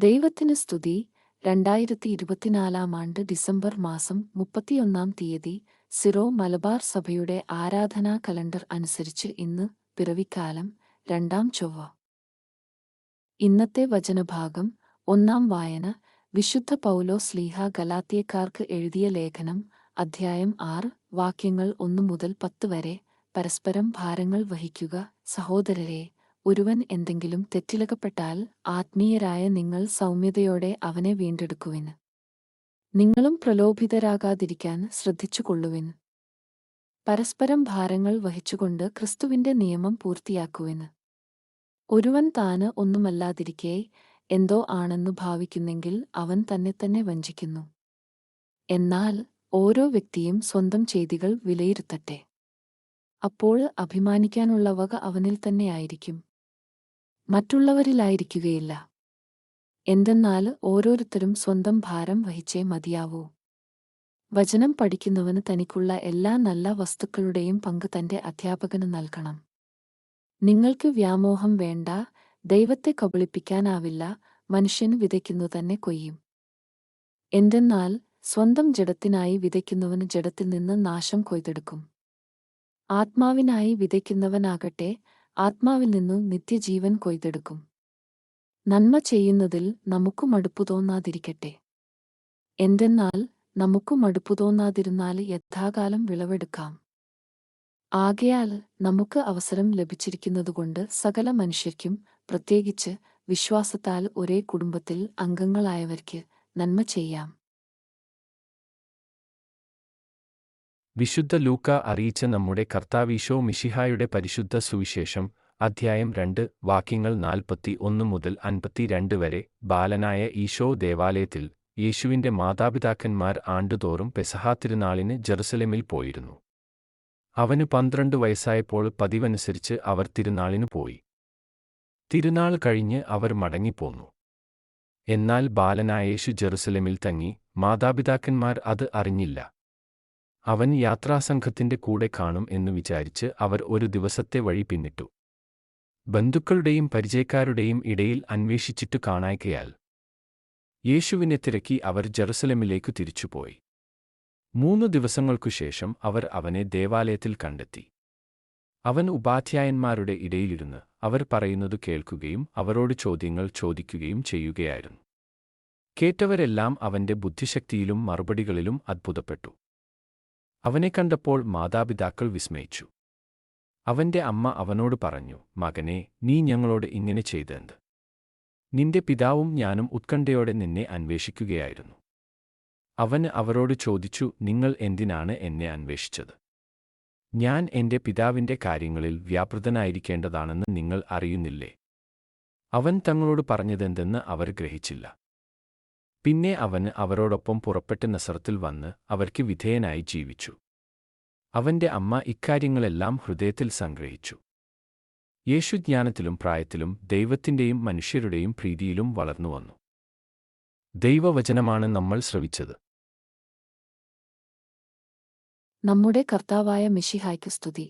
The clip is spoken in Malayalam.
ദൈവത്തിന് സ്തുതി. രണ്ടായിരത്തി ഇരുപത്തിനാലാം ആണ്ട് ഡിസംബർ മാസം മുപ്പത്തിയൊന്നാം തീയതി സിറോ മലബാർ സഭയുടെ ആരാധനാ കലണ്ടർ അനുസരിച്ച് ഇന്ന് പിറവിക്കാലം രണ്ടാം ചൊവ്വ. ഇന്നത്തെ വചനഭാഗം ഒന്നാം വായന. വിശുദ്ധ പൗലോ സ്ലീഹ ഗലാത്തിയക്കാർക്ക് എഴുതിയ ലേഖനം അധ്യായം ആറ്. വാക്യങ്ങൾ ഒന്നു മുതൽ പത്ത് വരെ. പരസ്പരം ഭാരങ്ങൾ വഹിക്കുക. സഹോദരരെ ഒരുവൻ എന്തെങ്കിലും തെറ്റിലകപ്പെട്ടാൽ ആത്മീയരായ നിങ്ങൾ സൗമ്യതയോടെ അവനെ വീണ്ടെടുക്കുവിൻ. നിങ്ങളും പ്രലോഭിതരാകാതിരിക്കാൻ ശ്രദ്ധിച്ചുകൊള്ളുവിൻ. പരസ്പരം ഭാരങ്ങൾ വഹിച്ചുകൊണ്ട് ക്രിസ്തുവിന്റെ നിയമം പൂർത്തിയാക്കുവിൻ. ഒരുവൻ താന് ഒന്നുമല്ലാതിരിക്കെ എന്തോ ആണെന്നു ഭാവിക്കുന്നെങ്കിൽ അവൻ തന്നെ തന്നെ വഞ്ചിക്കുന്നു. എന്നാൽ ഓരോ വ്യക്തിയും സ്വന്തം ചെയ്തികൾ വിലയിരുത്തട്ടെ. അപ്പോൾ അഭിമാനിക്കാനുള്ള വക അവനിൽ തന്നെയായിരിക്കും മറ്റുള്ളവരിലായിരിക്കുകയില്ല. എന്തെന്നാൽ ഓരോരുത്തരും സ്വന്തം ഭാരം വഹിച്ചേ മതിയാവൂ. വചനം പഠിക്കുന്നവന് തനിക്കുള്ള എല്ലാ നല്ല വസ്തുക്കളുടെയും പങ്ക് തന്റെ അധ്യാപകന് നൽകണം. നിങ്ങൾക്ക് വ്യാമോഹം വേണ്ട ദൈവത്തെ കബളിപ്പിക്കാനാവില്ല മനുഷ്യന് വിതയ്ക്കുന്നു തന്നെ കൊയ്യും. എന്തെന്നാൽ സ്വന്തം ജഡത്തിനായി വിതയ്ക്കുന്നവന് ജഡത്തിൽ നിന്ന് നാശം കൊയ്തെടുക്കും. ആത്മാവിനായി വിതയ്ക്കുന്നവനാകട്ടെ ആത്മാവിൽ നിന്നും നിത്യജീവൻ കൊയ്തെടുക്കും. നന്മ ചെയ്യുന്നതിൽ നമുക്ക് മടുപ്പു തോന്നാതിരിക്കട്ടെ. എന്തെന്നാൽ നമുക്ക് മടുപ്പു തോന്നാതിരുന്നാൽ യഥാകാലം വിളവെടുക്കാം. ആകയാൽ നമുക്ക് അവസരം ലഭിച്ചിരിക്കുന്നതുകൊണ്ട് സകല മനുഷ്യർക്കും പ്രത്യേകിച്ച് വിശ്വാസത്താൽ ഒരേ കുടുംബത്തിൽ അംഗങ്ങളായവർക്ക് നന്മ ചെയ്യാം. വിശുദ്ധ ലൂക്ക അറിയിച്ച നമ്മുടെ കർത്താവീശോ മിഷിഹായുടെ പരിശുദ്ധ സുവിശേഷം അധ്യായം രണ്ട് വാക്യങ്ങൾ നാൽപ്പത്തി ഒന്ന് മുതൽ അൻപത്തിരണ്ട് വരെ ബാലനായ ഈശോ ദേവാലയത്തിൽ യേശുവിന്റെ മാതാപിതാക്കന്മാർ ആണ്ടുതോറും പെസഹാ തിരുനാളിന് ജെറുസലേമിൽ പോയിരുന്നു. അവന് പന്ത്രണ്ട് വയസ്സായപ്പോൾ പതിവനുസരിച്ച് അവർ തിരുനാളിനു പോയി. തിരുനാൾ കഴിഞ്ഞ് അവർ മടങ്ങിപ്പോന്നു. എന്നാൽ ബാലനായ യേശു ജെറുസലേമിൽ തങ്ങി മാതാപിതാക്കന്മാർ അത് അറിഞ്ഞില്ല. അവൻ യാത്രാസംഘത്തിന്റെ കൂടെ കാണും എന്ന് വിചാരിച്ച് അവർ ഒരു ദിവസത്തെ വഴി പിന്നിട്ടു. ബന്ധുക്കളുടെയും പരിചയക്കാരുടെയും ഇടയിൽ അന്വേഷിച്ചിട്ടു കാണായ്കയാൽ യേശുവിനെ തിരക്കി അവർ ജെറുസലമിലേക്കു തിരിച്ചുപോയി. മൂന്നു ദിവസങ്ങൾക്കു ശേഷം അവർ അവനെ ദേവാലയത്തിൽ കണ്ടെത്തി. അവൻ ഉപാധ്യായന്മാരുടെ ഇടയിലിരുന്ന് അവർ പറയുന്നത് കേൾക്കുകയും അവരോട് ചോദ്യങ്ങൾ ചോദിക്കുകയും ചെയ്യുകയായിരുന്നു. കേട്ടവരെല്ലാം അവന്റെ ബുദ്ധിശക്തിയിലും മറുപടികളിലും അത്ഭുതപ്പെട്ടു. അവനെ കണ്ടപ്പോൾ മാതാപിതാക്കൾ വിസ്മയിച്ചു. അവന്റെ അമ്മ അവനോട് പറഞ്ഞു മകനെ നീ ഞങ്ങളോട് ഇങ്ങനെ ചെയ്തെന്ത് നിന്റെ പിതാവും ഞാനും ഉത്കണ്ഠയോടെ നിന്നെ അന്വേഷിക്കുകയായിരുന്നു. അവന് അവരോട് ചോദിച്ചു നിങ്ങൾ എന്തിനാണ് എന്നെ അന്വേഷിച്ചത്? ഞാൻ എന്റെ പിതാവിന്റെ കാര്യങ്ങളിൽ വ്യാപൃതനായിരിക്കേണ്ടതാണെന്ന് നിങ്ങൾ അറിയുന്നില്ലേ? അവൻ തങ്ങളോട് പറഞ്ഞതെന്തെന്ന് അവർ ഗ്രഹിച്ചില്ല. പിന്നെ അവന് അവരോടൊപ്പം പുറപ്പെട്ട് നസറത്തിൽ വന്ന് അവർക്ക് വിധേയനായി ജീവിച്ചു. അവന്റെ അമ്മ ഇക്കാര്യങ്ങളെല്ലാം ഹൃദയത്തിൽ സംഗ്രഹിച്ചു. യേശു ജ്ഞാനത്തിലും പ്രായത്തിലും ദൈവത്തിന്റെയും മനുഷ്യരുടെയും പ്രീതിയിലും വളർന്നുവന്നു ദൈവവചനമാണ് നമ്മൾ ശ്രവിച്ചത്. നമ്മുടെ കർത്താവായ മിഷിഹായ്ക്ക് സ്തുതി.